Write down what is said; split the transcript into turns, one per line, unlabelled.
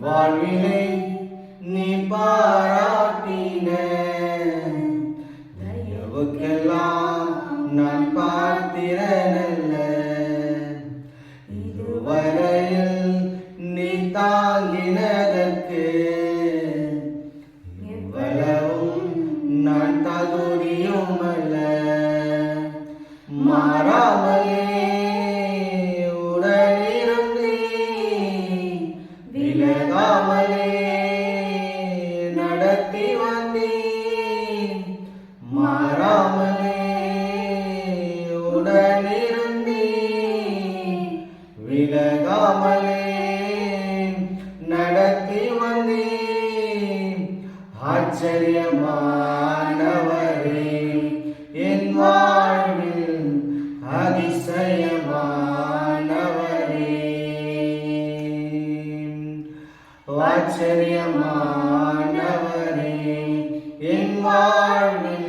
வாழ்வினை நீ பாராட்டின. தயவுக்கெல்லாம் நான் பார்த்திரனல்ல. இதுவரையில் நீ தாங்கினதற்கு இவ்வளவும் நான் தகுதி விலகாமலே நடத்தி வந்தேன். மாறாமலே உடனிருந்தே விலகாமலே நடத்தி வந்தேன். ஆச்சரியமானவரே என் வாழ்வில் அதிசயமானவரே ஆச்சரியமானவரே என் வாழ்வின்